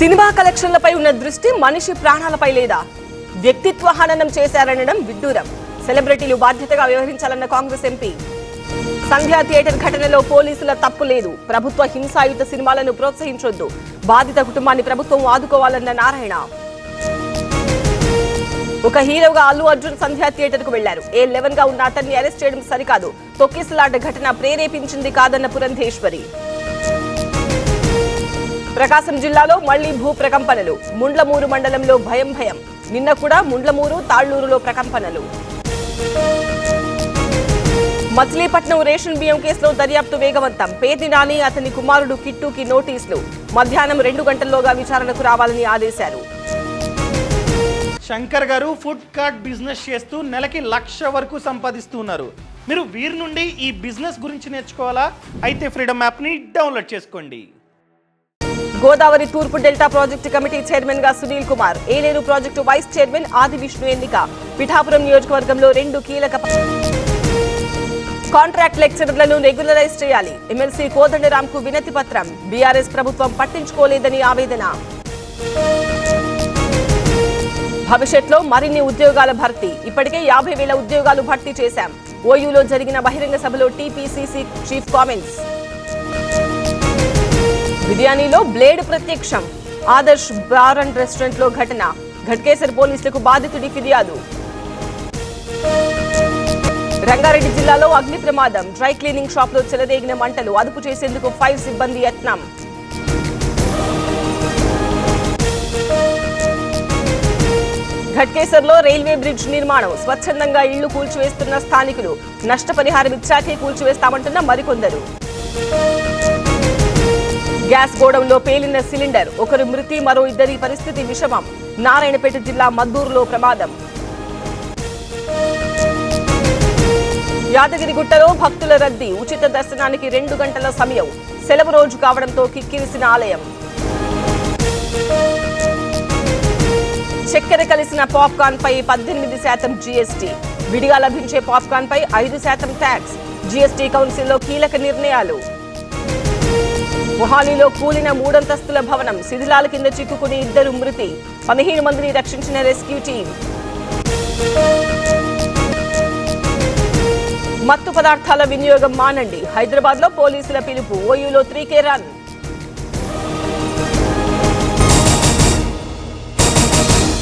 Cinema కలెక్షన్లపై ఉన్న దృష్టి మనిషి ప్రాణాలపై లేదా? వ్యక్తిత్వ హననం చేశారనడం విడ్డూరం. సెలబ్రిటీలు బాధ్యతగా వ్యవహరించాలన్న కాంగ్రెస్ ఎంపీ. సంధ్యా థియేటర్ ఘటనలో పోలీసుల తప్పు లేదు. ప్రభుత్వ హింసాయుత సినిమాలను ప్రోత్సహించొద్దు. బాధిత కుటుంబాన్ని ప్రభుత్వం ఆదుకోవాలన్న నారాయణ. ఒక హీరోగా అల్లు అర్జున్ సంధ్యా థియేటర్కు వెళ్ళారు. ఏ లెవెన్గా ఉన్న అతన్ని అరెస్ట్ చేయడం సరికాదు. తొక్కిసలాట ఘటన ప్రేరేపించింది కాదన్న పురంధేశ్వరి. ప్రకాశం జిల్లాలో మళ్ళీ భూ ప్రకంపనలు ముండ్లమూరు మండలంలో భయం భయం. నిన్న కూడా ముండ్లమూరు తాళ్ళూరులో ప్రకంపనలు. మచిలీపట్నం రేషన్ బియ్యం కేసులో దర్యాప్తు వేగవంతం. పేది నాని అతని కుమారుడు కిట్టుకి నోటీసులు. మధ్యాహ్నం రెండు గంటల్లోగా విచారణకు రావాలని ఆదేశారు శంకర్ గారు ఫుడ్ కార్ట్ బిజినెస్ చేస్తూ నెలకి లక్ష వరకు సంపాదిస్తున్నారు. మీరు వీరి నుండి ఈ బిజినెస్ గురించి నేర్చుకోవాలా? అయితే ఫ్రీడమ్ యాప్ని డౌన్లోడ్ చేసుకోండి. గోదావరి తూర్పు డెల్టా ప్రాజెక్టు కమిటీ చైర్మన్గా Sunil Kumar. Yeleru project vice chairman Adi Vishnu ఎన్నిక. పిఠాపురం నియోజకవర్గంలో రెండు కీలక కాంట్రాక్ట్ లెక్చరర్లను రెగ్యులరైజ్ చేయాలి. ఎమ్మెల్సీ కోదండరామ్కు వినతి పత్రం. బీఆర్ఎస్ ప్రభుత్వం పట్టించుకోలేదని ఆవేదన. భవిష్యత్తులో మరిన్ని ఉద్యోగాల భర్తీ. ఇప్పటికే యాభై వేల ఉద్యోగాలు భర్తీ చేశాం. ఓయూలో జరిగిన బహిరంగ సభలో టీపీసీసీ చీఫ్ కామెంట్స్. బిర్యానీలో బ్లేడ్ ప్రత్యక్షం. ఆదర్శ్ బార్ అండ్ రెస్టారెంట్లో ఘటన. ఘట్కేసర్ పోలీసులకు బాధితుడి ఫిర్యాదు. రంగారెడ్డి జిల్లాలో అగ్ని ప్రమాదం. డ్రై క్లీనింగ్ షాప్లో చెలరేగిన మంటలు. అదుపు చేసేందుకు ఫైర్ సిబ్బంది యత్నం. ఘట్కేసర్లో రైల్వే బ్రిడ్జ్ నిర్మాణం. స్వచ్ఛందంగా ఇళ్ళు కూల్చివేస్తున్న స్థానికులు. నష్టపరిహారం ఇచ్చాకే కూల్చివేస్తామంటున్న మరికొందరు. గ్యాస్ గోడంలో పేలిన సిలిండర్ ఒకరు మృతి మరో ఇద్దరి పరిస్థితి విషమం. నారాయణపేట జిల్లా మద్దూరులో ప్రమాదం. యాదగిరిగుట్టలో భక్తుల రద్దీ ఉచిత దర్శనానికి రెండు గంటల సమయం. సెలవు రోజు కావడంతో కిక్కిరిసిన ఆలయం. చక్కెర కలిసిన పాప్కార్న్ పై పద్దెనిమిది శాతం జీఎస్టీ. విడిగా లభించే పాప్కార్న్ పై ఐదు శాతం ట్యాక్స్. జీఎస్టీ కౌన్సిల్లో కీలక నిర్ణయాలు. మొహాలీలో కూలిన మూడంతస్తుల భవనం శిథిలాల కింద చిక్కుకుని ఇద్దరు మృతి. పదిహేను మందిని రక్షించిన రెస్క్యూ టీం. మత్తు పదార్థాల వినియోగం మానండి. హైదరాబాద్లో పోలీసుల పిలుపు. ఓయూలో త్రీ కే రన్.